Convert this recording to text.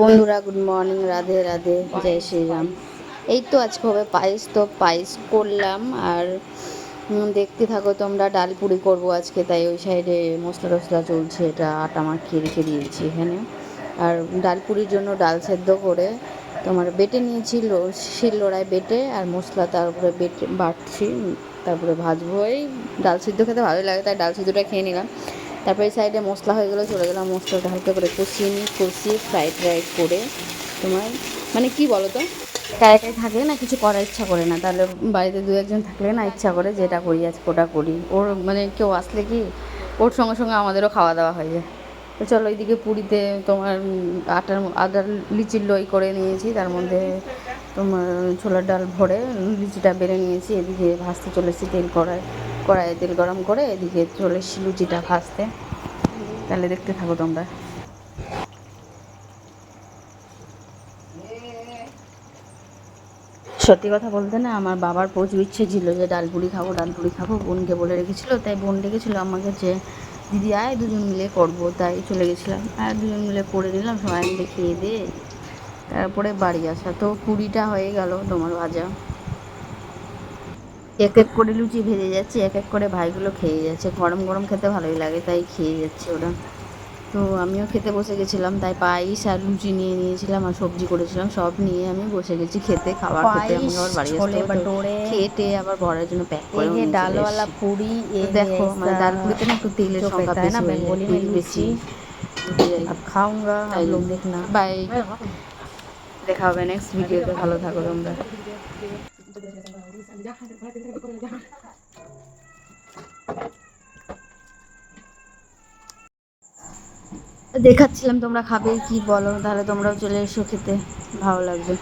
বন্ধুরা good morning Radhe Radhe, জয় শ্রীরাম। এই তো আজকে হবে পায়েস, তো পায়েস করলাম, আর দেখতে থাকো তোমরা, ডাল পুরি করব আজকে, তাই ওই সাইডে মশলা টসলা চলছে, এটা আটা মাখিয়ে রেখে দিয়েছি এখানে। আর ডাল পুরির জন্য ডাল সেদ্ধ করে তোমার বেটে নিয়েছিল শিলনোড়ায় বেটে, আর মশলা তার উপরে বেটে বাটছি তারপরে ভাজবো। এই ডাল সিদ্ধ খেতে ভালোই লাগে, তাই ডাল সিদ্ধটা খেয়ে নিলাম। তারপরে সাইডে মশলা হয়ে গেলো, চলে গেলাম মশলাটা হালকা করে কষিয়ে নিই কষিয়ে ফ্রাইড রাইড করে তোমার মানে কি বলো তো একা থাকলে না কিছু করার ইচ্ছা করে না। তাহলে বাড়িতে দু একজন থাকলে না ইচ্ছা করে যেটা করি আজ ওটা করি। ওর মানে কেউ আসলে কি, ওর সঙ্গে সঙ্গে আমাদেরও খাওয়া দাওয়া হয়ে যায়। তো চলো এইদিকে পুরীতে তোমার আটার আদার লিচির লই করে নিয়েছি। তার মধ্যে তোমার ছোলার ডাল ভরে লুচিটা বেড়ে নিয়েছি। এদিকে ভাজতে চলেছি তেল কড়াই। কড়াইয়ে তেল গরম করে এদিকে চলে এসেছি লুচিটা ভাজতে। তাহলে দেখতে থাকো তোমরা। সত্যি কথা বলতে না, আমার বাবার প্রচুর ইচ্ছে ছিল যে ডালপুরি খাব ডালপুরি খাব। বোনকে বলে রেখেছিল, তাই বোন ডেকেছিলো আমাকে যে, দিদি আয়, দুজন মিলে করব। তাই চলে গেছিলাম। আর দুজন মিলে করে নিলাম, সবাই মিলে খেয়ে দিয়ে তারপরে বাড়ি আসা। তো কুড়িটা হয়ে গেল তোমার ভাজা। এক এক করে লুচি ভেজে যাচ্ছে এক এক করে ভাইগুলো খেয়ে যাচ্ছে। গরম গরম খেতে ভালোই লাগে তাই খেয়ে যাচ্ছে ওরা। তো আমিও খেতে বসে গেছিলাম তাই পায়েস আর লুচি নিয়ে নিয়েছিলাম আর সবজি করেছিলাম সব নিয়ে আমি বসে গেছি খেতে খাবার খেতে। আমি আবার বাড়ি খেটে আবার ভরার জন্য প্যাক করে নিয়ে ডালওয়ালা পুরি দেখো মানে ডাল পুরিতে না একটু তেলের সংখ্যা বেশি হয়ে তেল বেশি। খাওঙ্গা লোক দেখনা বাই দেখা হবে নেক্সট ভিডিওতে ভালো থাকো তোমরা। দেখাচ্ছিলাম তোমরা খাবে কি বলো? তাহলে তোমরাও চলে এসো খেতে ভালো লাগবে।